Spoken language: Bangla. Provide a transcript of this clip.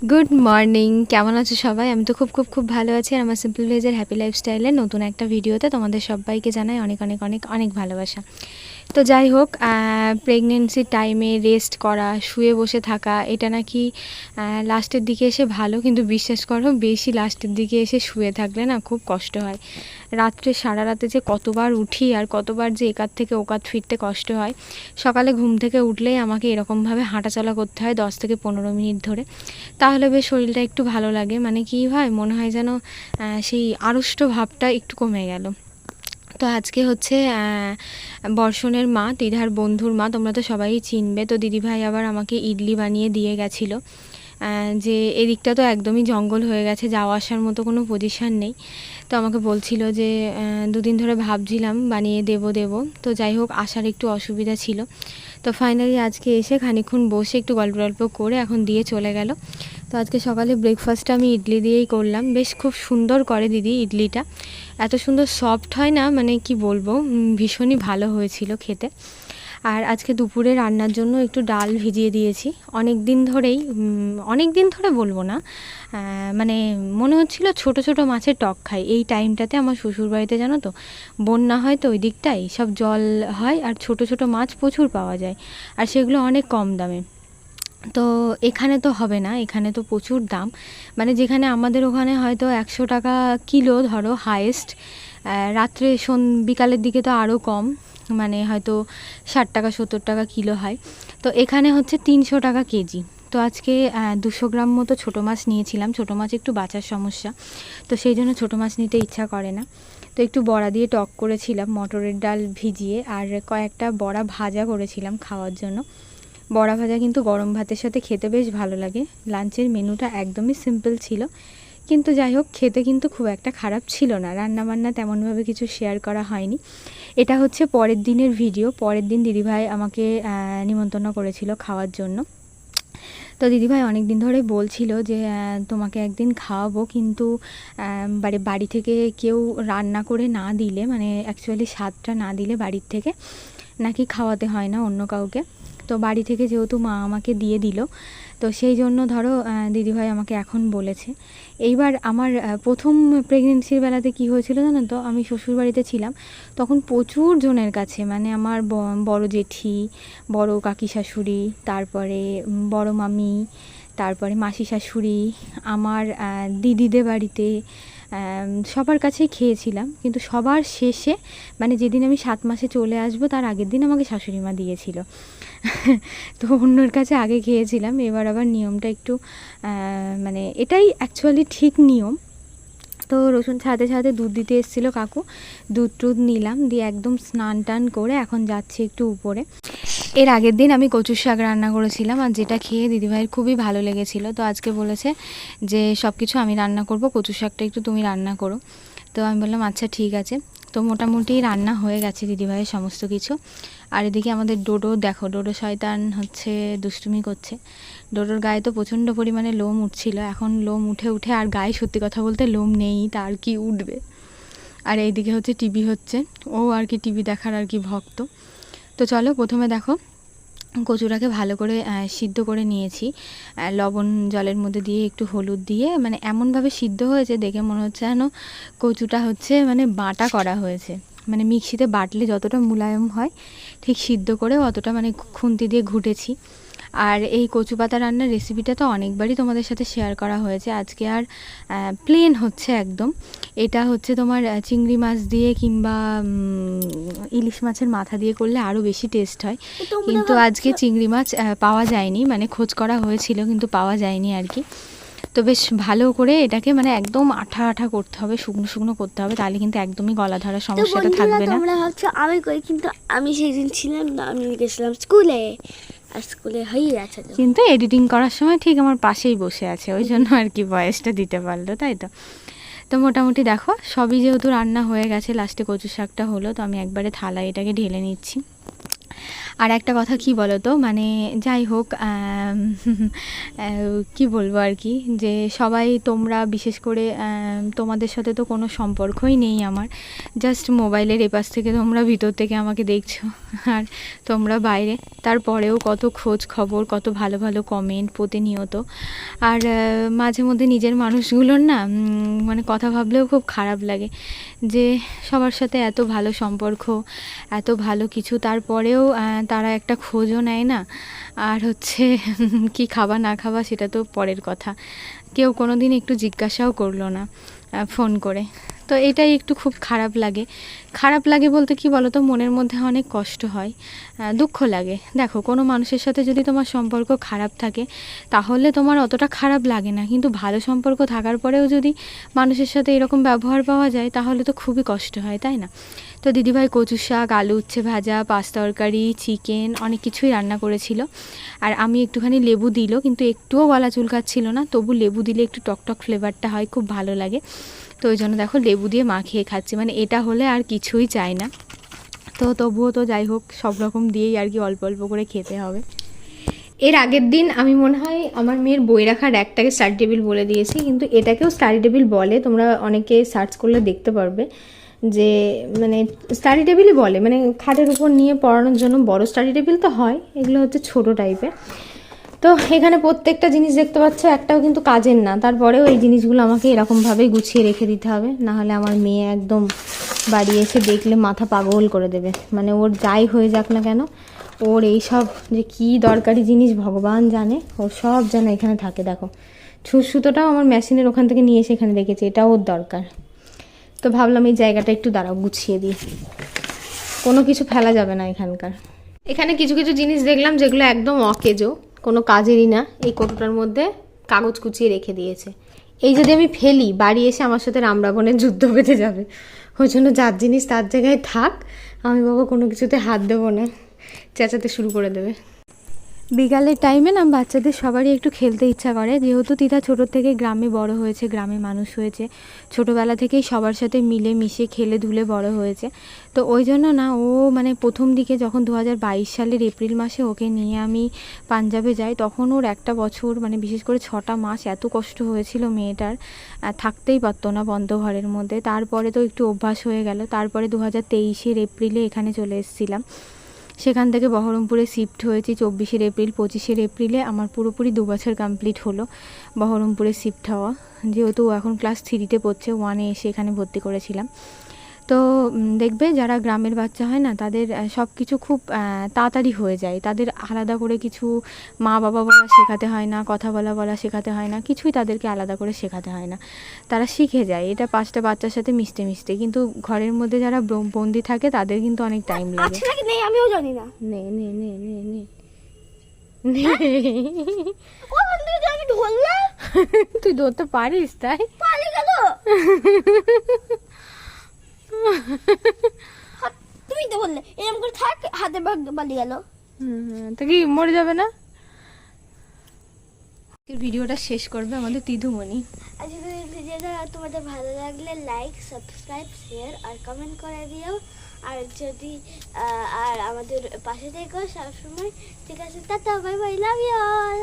গুড মর্নিং কেমন আছো সবাই? আমি তো খুব খুব খুব ভালো আছি আর আমার সিম্পল ভেজের হ্যাপি লাইফস্টাইলের নতুন একটা ভিডিওতে তোমাদের সবাইকে জানাই অনেক অনেক অনেক অনেক ভালোবাসা। তো যাই হোক প্রেগনেন্সির টাইমে রেস্ট করা, শুয়ে বসে থাকা, এটা নাকি লাস্টের দিকে এসে ভালো, কিন্তু বিশ্বাস করো, বেশি লাস্টের দিকে এসে শুয়ে থাকলে না খুব কষ্ট হয়। রাত্রে সারা রাতে যে কতবার উঠি আর কতবার যে একাত থেকে ওকাত ফিরতে কষ্ট হয়, সকালে ঘুম থেকে উঠলেই আমাকে এরকমভাবে হাঁটাচলা করতে হয় দশ থেকে পনেরো মিনিট ধরে। তাহলে বেশ শরীরটা একটু ভালো লাগে মানে কী হয়, মনে হয় যেন সেই আড়ষ্ট ভাবটা একটু কমে গেল। তো আজকে হচ্ছে বর্ষণের মা, দিদার বন্ধুর মা, তোমরা তো সবাই চিনবে, তো দিদিভাই আবার আমাকে ইডলি বানিয়ে দিয়ে গেছিল। যে এদিকটা তো একদমই জঙ্গল হয়ে গেছে, যাওয়া আসার মতো কোনো পজিশান নেই। তো আমাকে বলছিল যে দুদিন ধরে ভাবছিলাম বানিয়ে দেব দেব। তো যাই হোক, আসার একটু অসুবিধা ছিল। তো ফাইনালি আজকে এসে খানিক্ষণ বসে একটু গল্প গল্প করে এখন দিয়ে চলে গেল। তো আজকে সকালে ব্রেকফাস্টটা আমি ইডলি দিয়েই করলাম। বেশ খুব সুন্দর করে দিদি ইডলিটা। এত সুন্দর সফট হয় না মানে কি বলব ভীষণই ভালো হয়েছিল খেতে। আর আজকে দুপুরে রান্নার জন্য একটু ডাল ভিজিয়ে দিয়েছি। অনেক দিন ধরেই অনেক দিন ধরে বলব না মানে মনে হচ্ছিল ছোট ছোট মাছের টক খাই। এই টাইমটাতে আমার শ্বশুর বাড়িতে জানো তো, বন্যা হয় তো ওই দিকটাই, সব জল হয় আর ছোট ছোট মাছ প্রচুর পাওয়া যায় আর সেগুলো অনেক কম দামে। তো এখানে তো হবে না, এখানে তো প্রচুর দাম। মানে যেখানে আমাদের ওখানে হয়তো একশো টাকা কিলো ধরো হায়েস্ট রাত্রে সন, বিকালের দিকে তো আরও কম। মানে হয়তো ষাট টাকা, সত্তর টাকা কিলো হয়। তো এখানে হচ্ছে তিনশো টাকা কেজি। তো আজকে দুশো গ্রাম মতো ছোটো মাছ নিয়েছিলাম। ছোটো মাছ একটু বাঁচার সমস্যা। তো সেই জন্য ছোটো মাছ নিতে ইচ্ছা করে না। তো একটু বড়া দিয়ে টক করেছিলাম, মটরের ডাল ভিজিয়ে, আর কয়েকটা বড়া ভাজা করেছিলাম খাওয়ার জন্য। বড়া ভাজা কিন্তু গরম ভাতের সাথে খেতে বেশ ভালো লাগে। লাঞ্চের মেনুটা একদমই সিম্পল ছিল। কিন্তু যাই হোক, খেতে কিন্তু খুব একটা খারাপ ছিল না। রান্নাবান্না তেমনভাবে কিছু শেয়ার করা হয়নি। এটা হচ্ছে পরের দিনের ভিডিও পরের দিন দিদিভাই আমাকে নিমন্ত্রণ করেছিল খাওয়ার জন্য। তো দিদিভাই অনেক দিন ধরে বলছিল যে তোমাকে একদিন খাওয়াবো কিন্তু বাড়ি বাড়ি থেকে কেউ রান্না করে না দিলে মানে অ্যাকচুয়ালি স্বাদটা না দিলে বাড়ির থেকে, নাকি খাওয়াতে হয় না অন্য কাউকে। তো বাড়ি থেকে যেহেতু মা আমাকে দিয়ে দিল, তো সেই জন্য ধরো দিদিভাই আমাকে এখন বলেছে। এইবার আমার প্রথম প্রেগনেন্সির বেলাতে কি হয়েছিল জানো তো, আমি শ্বশুর বাড়িতে ছিলাম, তখন প্রচুর জনের কাছে মানে আমার বড় জেঠি, বড় কাকি শাশুড়ি তারপরে বড় মামি, তারপরে মাসি শাশুড়ি আমার দিদিদের বাড়িতে সবার কাছে খেয়েছিলাম। কিন্তু সবার শেষে মানে যেদিন আমি সাত মাসে চলে আসব, তার আগের দিন আমাকে শাশুড়ি মা দিয়েছিল। তো অন্যর কাছে আগে খেয়েছিলাম। এবার আবার নিয়মটা একটু মানে এটাই অ্যাকচুয়ালি ঠিক নিয়ম। তো রসুন ছাদে ছাদে দুধ দিতে এসেছিল কাকু। দুধ টুধ নিলাম, দিয়ে একদম স্নান টান করে এখন যাচ্ছি একটু উপরে। এর আগের দিন আমি কচুর শাক রান্না করেছিলাম আর যেটা খেয়ে দিদিভাইয়ের খুবই ভালো লেগেছিল। তো আজকে বলেছে যে সব কিছু আমি রান্না করব কচু শাকটা একটু তুমি রান্না করো। তো আমি বললাম আচ্ছা ঠিক আছে। তো মোটামুটি রান্না হয়ে গেছে দিদিভাইয়ের সমস্ত কিছু। আর এদিকে আমাদের ডোডো, দেখো, ডোডো শয়তান হচ্ছে দুষ্টুমি করছে। ডোডোর গায়ে তো প্রচণ্ড পরিমাণে লোম উঠছিল। এখন লোম উঠে উঠে আর গায়ে সত্যি কথা বলতে লোম নেই, তার কি উঠবে? আর এইদিকে হচ্ছে টিভি হচ্ছে। ও আর কি টিভি দেখার আর কি ভক্ত। তো চলো, প্রথমে দেখো, কচুটাকে ভালো করে সিদ্ধ করে নিয়েছি। লবণ জলের মধ্যে দিয়ে একটু হলুদ দিয়ে মানে এমনভাবে সিদ্ধ হয়েছে দেখে মনে হচ্ছে যেন কচুটা হচ্ছে মানে বাটা করা হয়েছে। মানে মিক্সিতে বাটলে যতটা মুলায়ম হয় ঠিক সিদ্ধ করে অতটা মানে খুন্তি দিয়ে ঘুটেছি। আর এই কচু পাতা রান্নার রেসিপিটা তো অনেকবারই তোমাদের সাথে শেয়ার করা হয়েছে। আজকে আর প্লেন হচ্ছে একদম। এটা হচ্ছে তোমার চিংড়ি মাছ দিয়ে কিংবা ইলিশ মাছের মাথা দিয়ে করলে আরও বেশি টেস্ট হয়। কিন্তু আজকে চিংড়ি মাছ পাওয়া যায়নি। মানে খোঁজ করা হয়েছিল কিন্তু পাওয়া যায়নি আর কি। তো বেশ ভালো করে এটাকে মানে একদম আঠা আঠা করতে হবে শুকনো শুকনো করতে হবে তাহলে কিন্তু একদমই গলা ধরার সমস্যাটা থাকবে না। তোমরা ভাবছ আমি করি কিন্তু আমি সেদিন ছিলাম না আমি গেছিলাম স্কুলে। আর স্কুলে হয়ে গেছে তো। কিন্তু এডিটিং করার সময় ঠিক আমার পাশেই বসে আছে ওই জন্য আর কি ভয়েসটা দিতে পারল তাই তো? তো মোটামুটি দেখো সবই যেহেতু রান্না হয়ে গেছে লাস্টে কচু শাকটা হলো তো আমি একবারে থালায় এটাকে ঢেলে নিচ্ছি। আর একটা কথা কি বলো তো মানে যাই হোক কি বলব আর কি? যে সবাই তোমরা বিশেষ করে তোমাদের সাথে তো কোনো সম্পর্কই নেই আমার। জাস্ট মোবাইলের এপাশ থেকে তোমরা ভিতর থেকে আমাকে দেখছ আর তোমরা বাইরে। তারপরেও কত খোঁজ খবর, কত ভালো ভালো কমেন্ট প্রতিনিয়ত। আর মাঝে মধ্যে নিজের মানুষগুলোর না মানে কথা ভাবলেও খুব খারাপ লাগে। যে সবার সাথে এত ভালো সম্পর্ক, এত ভালো কিছু, তারপরেও আহ, তারা একটা খোঁজও নেয় না। আর হচ্ছে কি খাবা না খাবা সেটা তো পরের কথা। কেউ কোনো দিন একটু জিজ্ঞাসাও করল না ফোন করে। তো এটাই একটু খুব খারাপ লাগে। খারাপ লাগে বলতে কি বলো তো মনের মধ্যে অনেক কষ্ট হয় দুঃখ লাগে। দেখো, কোনো মানুষের সাথে যদি তোমার সম্পর্ক খারাপ থাকে, তাহলে তোমার অতটা খারাপ লাগে না। কিন্তু ভালো সম্পর্ক থাকার পরেও যদি মানুষের সাথে এরকম ব্যবহার পাওয়া যায়, তাহলে তো খুবই কষ্ট হয়, তাই না? তো দিদিভাই কচু শাক, আলু উচ্ছে ভাজা, পাঁচ তরকারি, চিকেন অনেক কিছুই রান্না করেছিল। আর আমি একটুখানি লেবু দিল, কিন্তু একটুও গলা চুলকাচ্ছিল না। তবু লেবু দিলে একটু টকটক ফ্লেভারটা হয়, খুব ভালো লাগে। তো ওই জন্য দেখো লেবু দিয়ে মাখিয়ে খাচ্ছি। মানে এটা হলে আর কিছুই চাই না। তো তবুও তো যাই হোক, সব রকম দিয়েই আর কি অল্প অল্প করে খেতে হবে। এর আগের দিন আমি মনে হয় আমার মেয়ের বই রাখার একটাকে স্টাডি টেবিল বলে দিয়েছি। কিন্তু এটাকেও স্টাডি টেবিল বলে, তোমরা অনেকে সার্চ করলে দেখতে পারবে যে মানে স্টাডি টেবিলই বলে। মানে খাটের উপর নিয়ে পড়ানোর জন্য বড় স্টাডি টেবিল তো হয়, এগুলো হচ্ছে ছোট টাইপের তো এখানে প্রত্যেকটা জিনিস দেখতে পাচ্ছ, একটাও কিন্তু কাজের না। তারপরেও এই জিনিসগুলো আমাকে এরকমভাবেই গুছিয়ে রেখে দিতে হবে, না হলে আমার মেয়ে একদম বাড়ি এসে দেখলে মাথা পাগল করে দেবে। মানে ওর যাই হয়ে যাক না কেন, ওর এই সব যে কী দরকারি জিনিস ভগবান জানে ওর সব যেন এখানে থাকে। দেখো ছুঁচ সুতোটাও আমার মেশিনের ওখান থেকে নিয়ে এসে এখানে রেখেছে, এটাও ওর দরকার। তো ভাবলাম এই জায়গাটা একটু দাঁড়াও, গুছিয়ে দিই। কোনো কিছু ফেলা যাবে না এখানকার। এখানে কিছু কিছু জিনিস দেখলাম যেগুলো একদম অকেজো। কোনো কাজেরই না, এই কৌটোটার মধ্যে কাগজ কুচিয়ে রেখে দিয়েছে। এই যদি আমি ফেলি, বাড়ি এসে আমার সাথে রামরাবণের যুদ্ধ বেঁধে যাবে। ওই জন্য যার জিনিস তার জায়গায় থাক, আমি বাবা কোনো কিছুতে হাত দেবো না, চেঁচাতে শুরু করে দেবে। বিকালের টাইমে না বাচ্চাদের সবারই একটু খেলতে ইচ্ছা করে। যেহেতু তিতা ছোটো থেকে গ্রামে বড় হয়েছে, গ্রামে মানুষ হয়েছে। ছোটোবেলা থেকেই সবার সাথে মিলে মিশে খেলে ধুলে বড় হয়েছে। তো ওই জন্য না ও মানে প্রথম দিকে যখন দু হাজার বাইশ সালের এপ্রিল মাসে ওকে নিয়ে আমি পাঞ্জাবে যাই, তখন ওর একটা বছর মানে বিশেষ করে ছটা মাস এত কষ্ট হয়েছিল মেয়েটার থাকতেই পারতো না বন্ধ ঘরের মধ্যে। তারপরে তো একটু অভ্যাস হয়ে গেল। তারপরে দু হাজার এপ্রিলে এখানে চলে এসেছিলাম। সেখান থেকে বহরমপুরে শিফট হয়েছি চব্বিশের এপ্রিল, পঁচিশের এপ্রিলে। আমার পুরোপুরি দু বছর কমপ্লিট হলো বহরমপুরে শিফট হওয়া। যেহেতু এখন ক্লাস থ্রিতে পড়ছে ওয়ানে এসে এখানে ভর্তি করেছিলাম। তো দেখবে যারা গ্রামের বাচ্চা হয় না তাদের সব কিছু খুব তাড়াতাড়ি হয়ে যায়। তাদের আলাদা করে কিছু মা বাবা বলা শেখাতে হয় না কথা বলা বলা শেখাতে হয় না কিছুই তাদেরকে আলাদা করে শেখাতে হয় না। তারা শিখে যায়। এটা পাঁচটা বাচ্চার সাথে মিশতে মিশতে। কিন্তু ঘরের মধ্যে যারা বন্দি থাকে তাদের কিন্তু অনেক টাইম লাগে। আছে নাকি নেই আমিও জানি না। তুই ধরতে পারিস তাই? পালিয়ে গেল? তুমি তো বললে এরকম করে থাক হাতে ভাগ পালিয়ে গেল। তো কি মরে যাবে না? ভিডিওটা শেষ করবে আমাদের তিধুমণি। আজকে এই ভিডিওটা তোমাদের ভালো লাগলে লাইক সাবস্ক্রাইব শেয়ার আর কমেন্ট করে দিও। আর যদি আর আমাদের পাশে থেকো সবসময় ঠিক আছে tata bye bye love you all